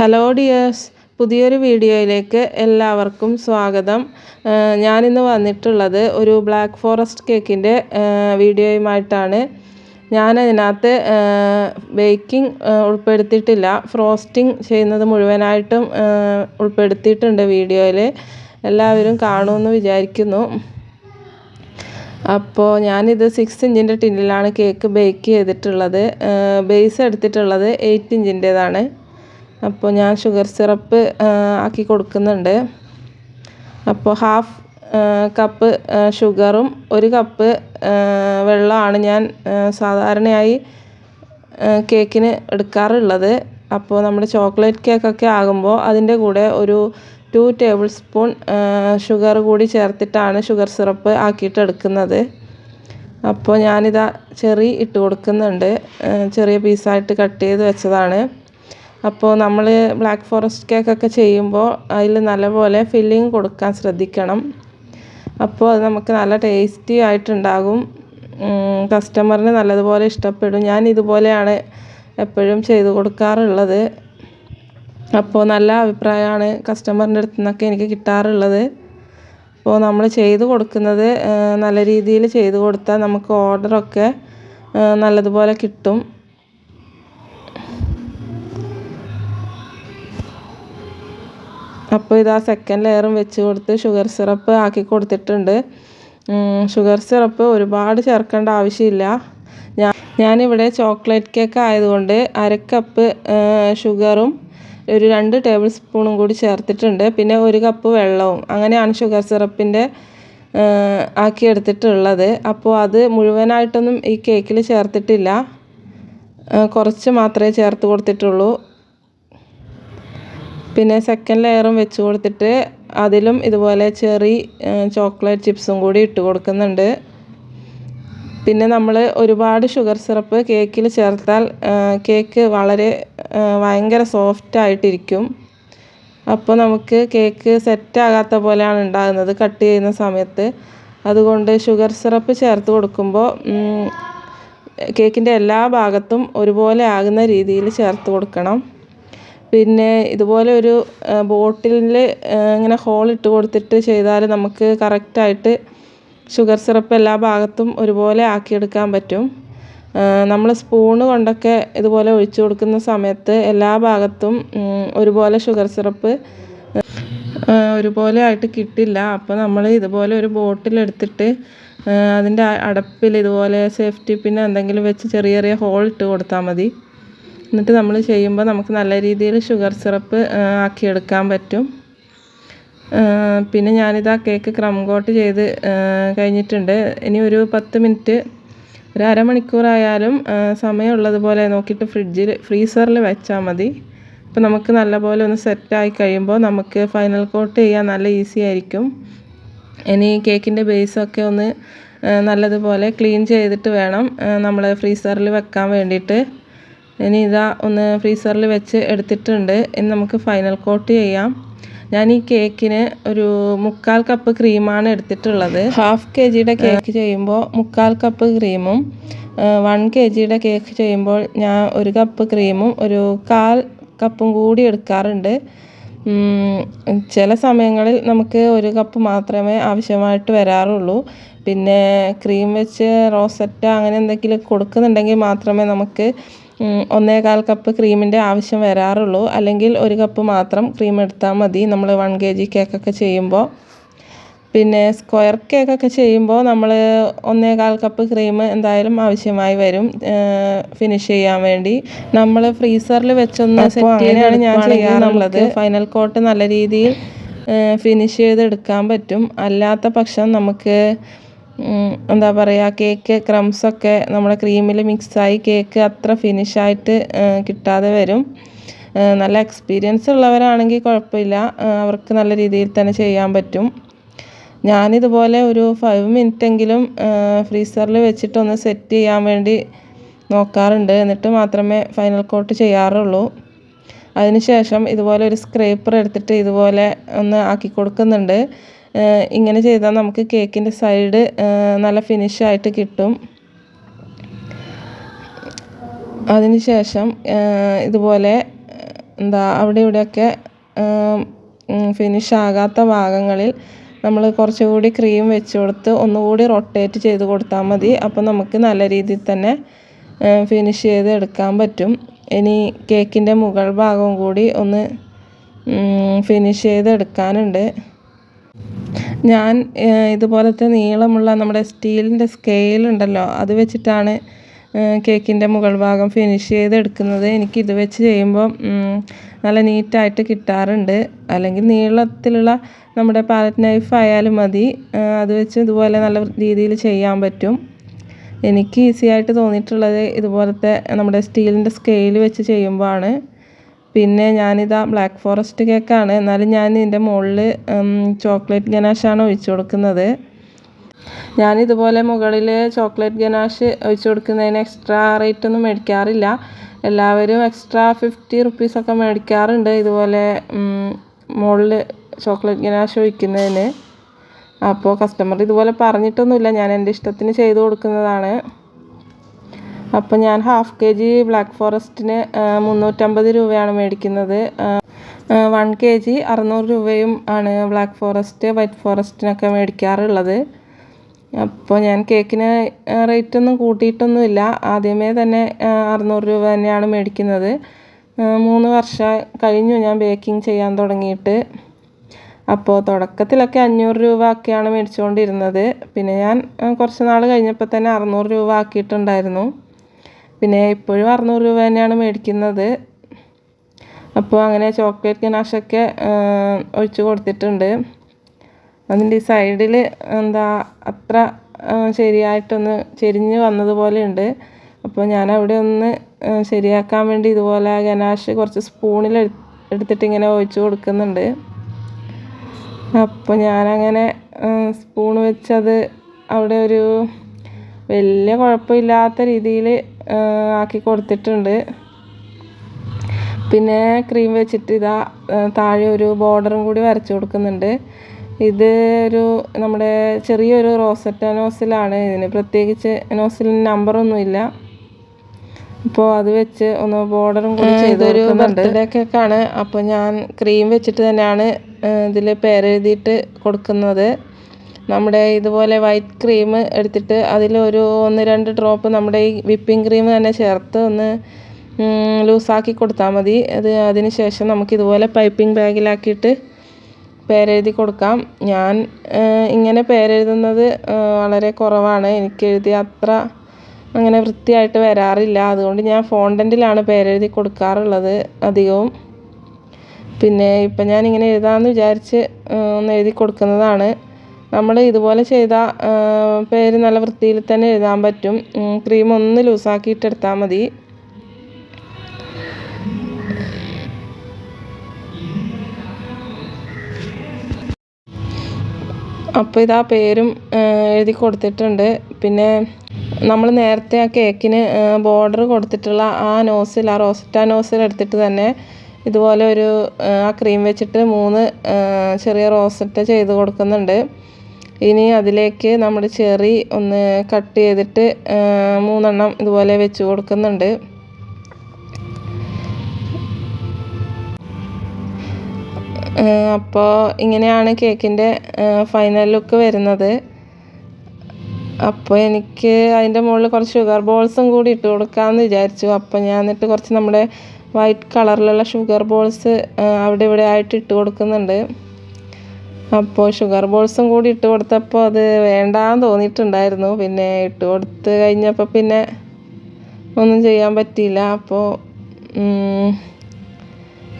Hello dears പുതിയൊരു വീഡിയോയിലേക്ക് എല്ലാവർക്കും സ്വാഗതം. ഞാനിന്ന് വന്നിട്ടുള്ളത് ഒരു ബ്ലാക്ക് ഫോറസ്റ്റ് കേക്കിന്റെ വീഡിയോയുമായിട്ടാണ്. ഞാൻ ഞാനതിനകത്ത് ബേക്കിംഗ് ഉൾപ്പെടുത്തിയിട്ടില്ല. ഫ്രോസ്റ്റിംഗ് ചെയ്യുന്നത് മുഴുവനായിട്ടും ഉൾപ്പെടുത്തിയിട്ടുണ്ട് വീഡിയോയിൽ എല്ലാവരും കാണുമെന്ന് വിചാരിക്കുന്നു. അപ്പോൾ ഞാനിത് സിക്സ് ഇഞ്ചിന്റെ ടിന്നിലാണ് കേക്ക് ബേക്ക് ചെയ്തിട്ടുള്ളത്. ബേസ് എടുത്തിട്ടുള്ളത് എയ്റ്റ് ഇഞ്ചിന്റേതാണ് അപ്പോൾ ഞാൻ ഷുഗർ സിറപ്പ് ആക്കി കൊടുക്കുന്നുണ്ട്. അപ്പോൾ ഹാഫ് കപ്പ് ഷുഗറും ഒരു കപ്പ് വെള്ളമാണ് ഞാൻ സാധാരണയായി കേക്കിന് എടുക്കാറുള്ളത്. അപ്പോൾ നമ്മുടെ ചോക്ലേറ്റ് കേക്കൊക്കെ ആകുമ്പോൾ അതിന്റെ കൂടെ ഒരു ടു ടേബിൾ സ്പൂൺ ഷുഗർ കൂടി ചേർത്തിട്ടാണ് ഷുഗർ സിറപ്പ് ആക്കിയിട്ട് എടുക്കുന്നത്. അപ്പോൾ ഞാനിതാ ചെറി ഇട്ട് കൊടുക്കുന്നുണ്ട്. ചെറിയ പീസായിട്ട് കട്ട് ചെയ്ത് വെച്ചതാണ്. അപ്പോൾ നമ്മൾ ബ്ലാക്ക് ഫോറസ്റ്റ് കേക്കൊക്കെ ചെയ്യുമ്പോൾ അതിൽ നല്ലപോലെ ഫില്ലിങ് കൊടുക്കാൻ ശ്രദ്ധിക്കണം. അപ്പോൾ അത് നമുക്ക് നല്ല ടേസ്റ്റി ആയിട്ടുണ്ടാകും. കസ്റ്റമറിന് നല്ലതുപോലെ ഇഷ്ടപ്പെടും. ഞാൻ ഇതുപോലെയാണ് എപ്പോഴും ചെയ്ത് കൊടുക്കാറുള്ളത്. അപ്പോൾ നല്ല അഭിപ്രായമാണ് കസ്റ്റമറിന്റെ അടുത്ത് നിന്നൊക്കെ എനിക്ക് കിട്ടാറുള്ളത്. അപ്പോൾ നമ്മൾ ചെയ്ത് കൊടുക്കുന്നത് നല്ല രീതിയിൽ ചെയ്ത് കൊടുത്താൽ നമുക്ക് ഓർഡറൊക്കെ നല്ലതുപോലെ കിട്ടും. അപ്പോൾ ഇതാ സെക്കൻഡ് ലെയറും വെച്ച് കൊടുത്ത് ഷുഗർ സിറപ്പ് ആക്കി കൊടുത്തിട്ടുണ്ട്. ഷുഗർ സിറപ്പ് ഒരുപാട് ചേർക്കേണ്ട ആവശ്യമില്ല. ഞാൻ ഞാനിവിടെ ചോക്ലേറ്റ് കേക്ക് ആയതുകൊണ്ട് അര കപ്പ് ഷുഗറും ഒരു രണ്ട് ടേബിൾ സ്പൂണും കൂടി ചേർത്തിട്ടുണ്ട്. പിന്നെ ഒരു കപ്പ് വെള്ളവും. അങ്ങനെയാണ് ഷുഗർ സിറപ്പിന്റെ ആക്കിയെടുത്തിട്ടുള്ളത് അപ്പോൾ അത് മുഴുവനായിട്ടൊന്നും ഈ കേക്കിൽ ചേർത്തിട്ടില്ല. കുറച്ച് മാത്രമേ ചേർത്ത് കൊടുത്തിട്ടുള്ളൂ. പിന്നെ സെക്കൻഡ് ലെയറും വെച്ച് കൊടുത്തിട്ട് അതിലും ഇതുപോലെ ചെറി ചോക്ലേറ്റ് ചിപ്സും കൂടി ഇട്ട് കൊടുക്കുന്നുണ്ട്. പിന്നെ നമ്മൾ ഒരുപാട് ഷുഗർ സിറപ്പ് കേക്കിൽ ചേർത്താൽ കേക്ക് വളരെ ഭയങ്കര സോഫ്റ്റ് ആയിട്ടിരിക്കും. അപ്പോൾ നമുക്ക് കേക്ക് സെറ്റാകാത്ത പോലെയാണ് ഉണ്ടാകുന്നത് കട്ട് ചെയ്യുന്ന സമയത്ത്. അതുകൊണ്ട് ഷുഗർ സിറപ്പ് ചേർത്ത് കൊടുക്കുമ്പോൾ കേക്കിന്റെ എല്ലാ ഭാഗത്തും ഒരുപോലെ ആകുന്ന രീതിയിൽ ചേർത്ത് കൊടുക്കണം. പിന്നെ ഇതുപോലെ ഒരു ബോട്ടിലിൽ ഇങ്ങനെ ഹോൾ ഇട്ട് കൊടുത്തിട്ട് ചെയ്താൽ നമുക്ക് കറക്റ്റായിട്ട് ഷുഗർ സിറപ്പ് എല്ലാ ഭാഗത്തും ഒരുപോലെ ആക്കിയെടുക്കാൻ പറ്റും. നമ്മൾ സ്പൂണ് കൊണ്ടൊക്കെ ഇതുപോലെ ഒഴിച്ചു കൊടുക്കുന്ന സമയത്ത് എല്ലാ ഭാഗത്തും ഒരുപോലെ ഷുഗർ സിറപ്പ് ഒരുപോലെ ആയിട്ട് കിട്ടില്ല. അപ്പോൾ നമ്മൾ ഇതുപോലെ ഒരു ബോട്ടിലെടുത്തിട്ട് അതിന്റെ അടപ്പിൽ ഇതുപോലെ സേഫ്റ്റി പിന്നെ എന്തെങ്കിലും വെച്ച് ചെറിയ ചെറിയ ഹോൾ ഇട്ട് കൊടുത്താൽ മതി. എന്നിട്ട് നമ്മൾ ചെയ്യുമ്പോൾ നമുക്ക് നല്ല രീതിയിൽ ഷുഗർ സിറപ്പ് ആക്കിയെടുക്കാൻ പറ്റും. പിന്നെ ഞാനിതാ കേക്ക് ക്രം കോട്ട് ചെയ്ത് കഴിഞ്ഞിട്ടുണ്ട്. ഇനി ഒരു പത്ത് മിനിറ്റ് ഒരു അരമണിക്കൂറായാലും സമയമുള്ളതുപോലെ നോക്കിയിട്ട് ഫ്രിഡ്ജിൽ ഫ്രീസറിൽ വെച്ചാൽ മതി. അപ്പോൾ നമുക്ക് നല്ലപോലെ ഒന്ന് സെറ്റായി കഴിയുമ്പോൾ നമുക്ക് ഫൈനൽ കോട്ട് ചെയ്യാൻ നല്ല ഈസി ആയിരിക്കും. ഇനി കേക്കിന്റെ ബേസൊക്കെ ഒന്ന് നല്ലതുപോലെ ക്ലീൻ ചെയ്തിട്ട് വേണം നമ്മൾ ഫ്രീസറിൽ വെക്കാൻ വേണ്ടിയിട്ട്. ഇനി ഇതാ ഒന്ന് ഫ്രീസറിൽ വെച്ച് എടുത്തിട്ടുണ്ട്. ഇനി നമുക്ക് ഫൈനൽ കോട്ട് ചെയ്യാം. ഞാൻ ഈ കേക്കിന് ഒരു മുക്കാൽ കപ്പ് ക്രീമാണ് എടുത്തിട്ടുള്ളത്. ഹാഫ് കെ ജിയുടെ കേക്ക് ചെയ്യുമ്പോൾ മുക്കാൽ കപ്പ് ക്രീമും വൺ കെ ജിയുടെ കേക്ക് ചെയ്യുമ്പോൾ ഞാൻ ഒരു കപ്പ് ക്രീമും ഒരു കാൽ കപ്പും കൂടി എടുക്കാറുണ്ട്. ചില സമയങ്ങളിൽ നമുക്ക് ഒരു കപ്പ് മാത്രമേ ആവശ്യമായിട്ട് വരാറുള്ളൂ. പിന്നെ ക്രീം വെച്ച് റോസറ്റ അങ്ങനെ എന്തെങ്കിലും കൊടുക്കുന്നുണ്ടെങ്കിൽ മാത്രമേ നമുക്ക് ഒന്നേകാൽ കപ്പ് ക്രീമിന്റെ ആവശ്യം വരാറുള്ളൂ. അല്ലെങ്കിൽ ഒരു കപ്പ് മാത്രം ക്രീം എടുത്താൽ മതി. നമ്മൾ വൺ കെ ജി കേക്കൊക്കെ ചെയ്യുമ്പോൾ പിന്നെ സ്ക്വയർ കേക്കൊക്കെ ചെയ്യുമ്പോൾ നമ്മൾ ഒന്നേകാൽ കപ്പ് ക്രീം എന്തായാലും ആവശ്യമായി വരും. ഫിനിഷ് ചെയ്യാൻ വേണ്ടി. നമ്മൾ ഫ്രീസറിൽ വെച്ചൊന്ന് സെറ്റ് ചെയ്യാനാണ് ഞാൻ ചെയ്യാറുള്ളത്. ഫൈനൽ കോട്ട് നല്ല രീതിയിൽ ഫിനിഷ് ചെയ്തെടുക്കാൻ പറ്റും. അല്ലാത്ത പക്ഷം നമുക്ക് എന്താ പറയുക കേക്ക് ക്രംസൊക്കെ നമ്മുടെ ക്രീമിൽ മിക്സായി കേക്ക് അത്ര ഫിനിഷായിട്ട് കിട്ടാതെ വരും. നല്ല എക്സ്പീരിയൻസ് ഉള്ളവരാണെങ്കിൽ കുഴപ്പമില്ല. അവർക്ക് നല്ല രീതിയിൽ തന്നെ ചെയ്യാൻ പറ്റും. ഞാനിതുപോലെ ഒരു ഫൈവ് മിനിറ്റ് എങ്കിലും ഫ്രീസറിൽ വെച്ചിട്ടൊന്ന് സെറ്റ് ചെയ്യാൻ വേണ്ടി നോക്കാറുണ്ട്. എന്നിട്ട് മാത്രമേ ഫൈനൽ കോട്ട് ചെയ്യാറുള്ളൂ. അതിനുശേഷം ഇതുപോലെ ഒരു സ്ക്രേപ്പർ എടുത്തിട്ട് ഇതുപോലെ ഒന്ന് ആക്കി കൊടുക്കുന്നുണ്ട്. ഇങ്ങനെ ചെയ്താൽ നമുക്ക് കേക്കിന്റെ സൈഡ് നല്ല ഫിനിഷായിട്ട് കിട്ടും. അതിന് ശേഷം ഇതുപോലെ എന്താ അവിടെ ഇവിടെയൊക്കെ ഫിനിഷ് ആകാത്ത ഭാഗങ്ങളിൽ നമ്മൾ കുറച്ചുകൂടി ക്രീം വെച്ച് കൊടുത്ത് ഒന്നുകൂടി റൊട്ടേറ്റ് ചെയ്ത് കൊടുത്താൽ മതി. അപ്പോൾ നമുക്ക് നല്ല രീതിയിൽ തന്നെ ഫിനിഷ് ചെയ്ത് എടുക്കാൻ പറ്റും. ഇനി കേക്കിന്റെ മുകൾ ഭാഗവും കൂടി ഒന്ന് ഫിനിഷ് ചെയ്ത് എടുക്കാനുണ്ട്. ഞാൻ ഇതുപോലത്തെ നീളമുള്ള നമ്മുടെ സ്റ്റീലിന്റെ സ്കെയിൽ ഉണ്ടല്ലോ അത് വെച്ചിട്ടാണ് കേക്കിന്റെ മുകൾ ഭാഗം ഫിനിഷ് ചെയ്ത് എടുക്കുന്നത് എനിക്ക് ഇത് വെച്ച് ചെയ്യുമ്പോൾ നല്ല നീറ്റായിട്ട് കിട്ടാറുണ്ട്. അല്ലെങ്കിൽ നീളത്തിലുള്ള നമ്മുടെ പാലറ്റ് നൈഫ് ആയാലും മതി. അത് വെച്ച് ഇതുപോലെ നല്ല രീതിയിൽ ചെയ്യാൻ പറ്റും. എനിക്ക് ഈസി ആയിട്ട് തോന്നിയിട്ടുള്ളത് ഇതുപോലത്തെ നമ്മുടെ സ്റ്റീലിന്റെ സ്കെയിൽ വെച്ച് ചെയ്യുമ്പോഴാണ്. പിന്നെ ഞാനിതാ ബ്ലാക്ക് ഫോറസ്റ്റ് കേക്കാണ്. എന്നാലും ഞാൻ ഇതിന്റെ മുകളിൽ ചോക്ലേറ്റ് ഗനാഷാണ് ഒഴിച്ചു കൊടുക്കുന്നത്. ഞാനിതുപോലെ മുകളിൽ ചോക്ലേറ്റ് ഗനാഷ് ഒഴിച്ചു കൊടുക്കുന്നതിന് എക്സ്ട്രാ റേറ്റ് ഒന്നും മേടിക്കാറില്ല. എല്ലാവരും എക്സ്ട്രാ ഫിഫ്റ്റി റുപ്പീസൊക്കെ മേടിക്കാറുണ്ട് ഇതുപോലെ മുകളിൽ ചോക്ലേറ്റ് ഗനാഷ് ഒഴിക്കുന്നതിന്. അപ്പോൾ കസ്റ്റമർ ഇതുപോലെ പറഞ്ഞിട്ടൊന്നുമില്ല. ഞാൻ എന്റെ ഇഷ്ടത്തിന് ചെയ്തു കൊടുക്കുന്നതാണ്. അപ്പോൾ ഞാൻ ഹാഫ് കെ ജി ബ്ലാക്ക് ഫോറസ്റ്റിന് മുന്നൂറ്റമ്പത് രൂപയാണ് മേടിക്കുന്നത്. വൺ കെ ജി അറുന്നൂറ് രൂപയും ആണ് ബ്ലാക്ക് ഫോറസ്റ്റ് വൈറ്റ് ഫോറസ്റ്റിനൊക്കെ മേടിക്കാറുള്ളത്. അപ്പോൾ ഞാൻ കേക്കിന് റേറ്റ് ഒന്നും കൂട്ടിയിട്ടൊന്നുമില്ല. ആദ്യമേ തന്നെ അറുന്നൂറ് രൂപ തന്നെയാണ് മേടിക്കുന്നത്. മൂന്ന് വർഷം കഴിഞ്ഞു ഞാൻ ബേക്കിംഗ് ചെയ്യാൻ തുടങ്ങിയിട്ട്. അപ്പോൾ തുടക്കത്തിലൊക്കെ അഞ്ഞൂറ് രൂപ ഒക്കെയാണ് മേടിച്ചുകൊണ്ടിരുന്നത് പിന്നെ ഞാൻ കുറച്ച് നാൾ കഴിഞ്ഞപ്പോൾ തന്നെ അറുന്നൂറ് രൂപ ആക്കിയിട്ടുണ്ടായിരുന്നു. പിന്നെ ഇപ്പോഴും അറുന്നൂറ് രൂപ തന്നെയാണ് മേടിക്കുന്നത്. അപ്പോൾ അങ്ങനെ ചോക്ലേറ്റ് ഗനാഷൊക്കെ ഒഴിച്ച് കൊടുത്തിട്ടുണ്ട്. അതിന്റെ ഈ സൈഡിൽ എന്താ അത്ര ശരിയായിട്ടൊന്ന് ചെരിഞ്ഞ് വന്നതുപോലെ ഉണ്ട് അപ്പോൾ ഞാൻ അവിടെ ഒന്ന് ശരിയാക്കാൻ വേണ്ടി ഇതുപോലെ ഗനാഷ് കുറച്ച് സ്പൂണിൽ എടുത്തിട്ട് ഇങ്ങനെ ഒഴിച്ച് കൊടുക്കുന്നുണ്ട്. അപ്പോൾ ഞാനങ്ങനെ സ്പൂൺ വെച്ചത് അവിടെ ഒരു വലിയ കുഴപ്പമില്ലാത്ത രീതിയിൽ ആക്കി കൊടുത്തിട്ടുണ്ട്. പിന്നെ ക്രീം വെച്ചിട്ട് ഇതാ താഴെ ഒരു ബോർഡറും കൂടി വരച്ചു കൊടുക്കുന്നുണ്ട്. ഇത് ഒരു നമ്മുടെ ചെറിയൊരു റോസറ്റ നോസിലാണ് ഇതിന് പ്രത്യേകിച്ച് നോസിലിന് നമ്പറൊന്നുമില്ല അപ്പോൾ അത് വെച്ച് ഒന്ന് ബോർഡറും കൂടി ചെയ്തൊരു ബർത്ത്ഡേ കേക്കാണ് അപ്പോൾ ഞാൻ ക്രീം വെച്ചിട്ട് തന്നെയാണ് ഇതിൽ പേരെഴുതിയിട്ട് കൊടുക്കുന്നത്. നമ്മുടെ ഇതുപോലെ വൈറ്റ് ക്രീം എടുത്തിട്ട് അതിലൊരു ഒന്ന് രണ്ട് ഡ്രോപ്പ് നമ്മുടെ ഈ വിപ്പിംഗ് ക്രീം തന്നെ ചേർത്ത് ഒന്ന് ലൂസാക്കി കൊടുത്താൽ മതി. അത് അതിന് ശേഷം നമുക്ക് ഇതുപോലെ പൈപ്പിംഗ് ബാഗിലാക്കിയിട്ട് പേരെഴുതി കൊടുക്കാം. ഞാൻ ഇങ്ങനെ പേരെഴുതുന്നത് വളരെ കുറവാണ്. എനിക്ക് എഴുതി അത്ര അങ്ങനെ വൃത്തിയായിട്ട് വരാറില്ല. അതുകൊണ്ട് ഞാൻ ഫോണ്ടന്റിലാണ് പേരെഴുതി കൊടുക്കാറുള്ളത് അധികവും. പിന്നെ ഇപ്പം ഞാൻ ഇങ്ങനെ എഴുതാമെന്ന് വിചാരിച്ച് ഒന്ന് എഴുതി കൊടുക്കുന്നതാണ്. നമ്മൾ ഇതുപോലെ ചെയ്ത പേര് നല്ല വൃത്തിയിൽ തന്നെ എഴുതാൻ പറ്റും. ക്രീം ഒന്ന് ലൂസാക്കിയിട്ടെടുത്താൽ മതി. അപ്പോൾ ഇതാ പേരും എഴുതി കൊടുത്തിട്ടുണ്ട്. പിന്നെ നമ്മൾ നേരത്തെ ആ കേക്കിന് ബോർഡർ കൊടുത്തിട്ടുള്ള ആ നോസിൽ ആ റോസറ്റ നോസിൽ എടുത്തിട്ട് തന്നെ ഇതുപോലെ ഒരു ആ ക്രീം വെച്ചിട്ട് മൂന്ന് ചെറിയ റോസറ്റ ചെയ്ത് കൊടുക്കുന്നുണ്ട്. ഇനി അതിലേക്ക് നമ്മൾ ചെറി ഒന്ന് കട്ട് ചെയ്തിട്ട് മൂന്നെണ്ണം ഇതുപോലെ വെച്ച് കൊടുക്കുന്നുണ്ട്. അപ്പോൾ ഇങ്ങനെയാണ് കേക്കിന്റെ ഫൈനൽ ലുക്ക് വരുന്നത്. അപ്പോൾ എനിക്ക് അതിന്റെ മുകളിൽ കുറച്ച് ഷുഗർ ബോൾസും കൂടി ഇട്ട് കൊടുക്കാമെന്ന് വിചാരിച്ചു. അപ്പോൾ ഞാൻ എന്നിട്ട് കുറച്ച് നമ്മുടെ വൈറ്റ് കളറിലുള്ള ഷുഗർ ബോൾസ് അവിടെ ഇവിടെ ആയിട്ട് ഇട്ട് കൊടുക്കുന്നുണ്ട്. അപ്പോൾ ഷുഗർ ബോൾസും കൂടി ഇട്ട് കൊടുത്തപ്പോൾ അത് വേണ്ടാന്ന് തോന്നിയിട്ടുണ്ടായിരുന്നു. പിന്നെ ഇട്ട് കൊടുത്ത് കഴിഞ്ഞപ്പോൾ പിന്നെ ഒന്നും ചെയ്യാൻ പറ്റിയില്ല. അപ്പോൾ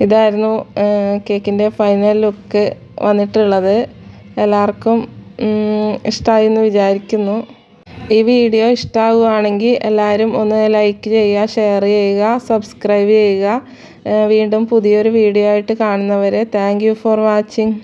ഇതായിരുന്നു കേക്കിന്റെ ഫൈനൽ ലുക്ക് വന്നിട്ടുള്ളത്. എല്ലാവർക്കും ഇഷ്ടമായി എന്ന് വിചാരിക്കുന്നു. ഈ വീഡിയോ ഇഷ്ടമാവുകയാണെങ്കിൽ എല്ലാവരും ഒന്ന് ലൈക്ക് ചെയ്യുക ഷെയർ ചെയ്യുക സബ്സ്ക്രൈബ് ചെയ്യുക. വീണ്ടും പുതിയൊരു വീഡിയോ ആയിട്ട് കാണുന്നവരെ താങ്ക് ഫോർ വാച്ചിങ്